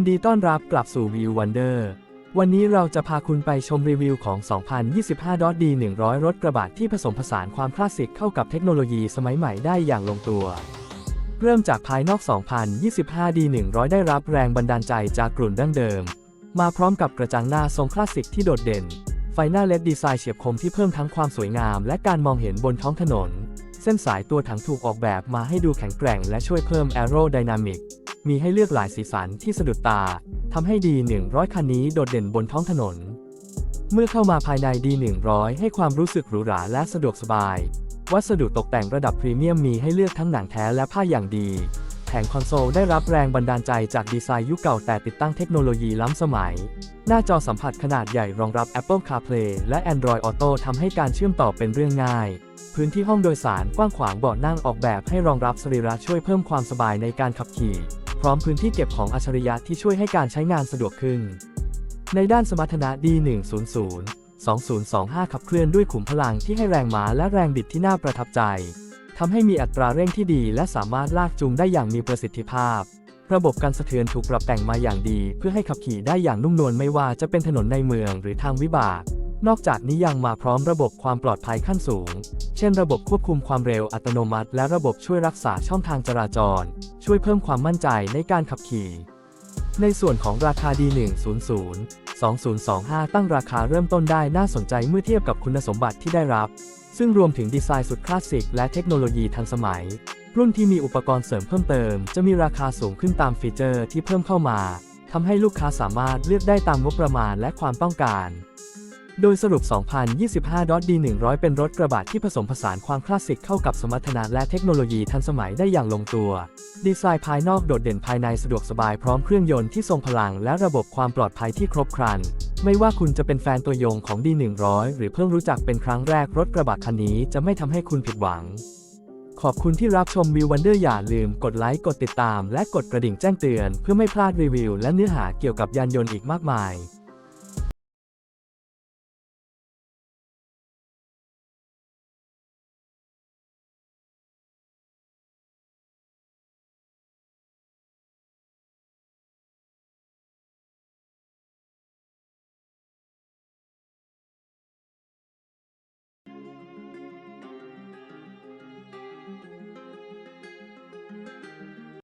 ยินดีต้อนรับกลับสู่ View Wonder วันนี้เราจะพาคุณไปชมรีวิวของ 2025 D 100 รถกระบะที่ผสมผสานความคลาสสิกเข้ากับเทคโนโลยีสมัยใหม่ได้อย่างลงตัว เริ่มจากภายนอก 2025 D 100 ได้รับแรงบันดาลใจจากกลุ่นดั้งเดิม มาพร้อมกับกระจังหน้าทรงคลาสสิกที่โดดเด่น ไฟหน้าเลดดีไซน์เฉียบคมที่เพิ่มทั้งความสวยงาม และการมองเห็นบนท้องถนน เส้นสายตัวถังถูกออกแบบมาให้ดูแข็งแกร่ง และช่วยเพิ่มแอโรไดนามิก มีให้เลือกหลายสีสันที่สะดุดตาทำให้ดี 100 คันนี้โดดเด่นบนท้องถนน เมื่อเข้ามาภายในดี 100 ให้ความรู้สึกหรูหราและสะดวกสบาย วัสดุตกแต่งระดับพรีเมียมมีให้เลือกทั้งหนังแท้และผ้าอย่างดีแผงคอนโซลได้รับแรงบันดาลใจจากดีไซน์ยุคเก่าแต่ติดตั้งเทคโนโลยีล้ำสมัย หน้าจอสัมผัสขนาดใหญ่รองรับ Apple CarPlay และ Android Auto ทำให้การเชื่อมต่อเป็นเรื่องง่าย พื้นที่ห้องโดยสารกว้างขวางเบาะนั่งออกแบบให้รองรับสรีระช่วยเพิ่มความสบายในการขับขี่ พร้อมพื้นที่เก็บของอัจฉริยะที่ช่วยให้การใช้งานสะดวกขึ้น ในด้านสมรรถนะ D100 2025 ขับเคลื่อนด้วยขุมพลังที่ให้แรงม้าและแรงบิดที่น่าประทับใจทำให้มีอัตราเร่งที่ดีและสามารถลากจูงได้อย่างมีประสิทธิภาพ ระบบการสะเทือนถูกปรับแต่งมาอย่างดี เพื่อให้ขับขี่ได้อย่างนุ่มนวลไม่ว่าจะเป็นถนนในเมืองหรือทางวิบาก นอกจากนี้ยังมาพร้อมระบบความปลอดภัยขั้นสูง เช่นระบบควบคุมความเร็วอัตโนมัติ และระบบช่วยรักษาช่องทางจราจร ช่วยเพิ่มความมั่นใจในการขับขี่ ในส่วนของราคา D100 2025 ตั้งราคาเริ่มต้นได้น่าสนใจเมื่อเทียบกับคุณสมบัติที่ได้รับ ซึ่งรวมถึงดีไซน์สุดคลาสสิกและเทคโนโลยีทันสมัย รุ่นที่มีอุปกรณ์เสริมเพิ่มเติม จะมีราคาสูงขึ้นตามฟีเจอร์ที่เพิ่มเข้ามาทำให้ลูกค้าสามารถเลือกได้ตามงบประมาณและความต้องการ โดยสรุป 2025 D 100 เป็นรถกระบะที่ผสมผสานความคลาสสิกเข้ากับสมรรถนะและเทคโนโลยีทันสมัยได้อย่างลงตัว ดีไซน์ภายนอกโดดเด่นภายในสะดวกสบายพร้อมเครื่องยนต์ที่ทรงพลังและระบบความปลอดภัยที่ครบครัน ไม่ว่าคุณจะเป็นแฟนตัวยงของ D 100 หรือเพิ่งรู้จักเป็นครั้งแรกรถกระบะคันนี้จะไม่ทำให้คุณผิดหวัง ขอบคุณที่รับชมวิววันเดอร์อย่าลืมกดไลค์กดติดตาม และกดกระดิ่งแจ้งเตือน เพื่อไม่พลาดรีวิวและเนื้อหาเกี่ยวกับยานยนต์อีกมากมาย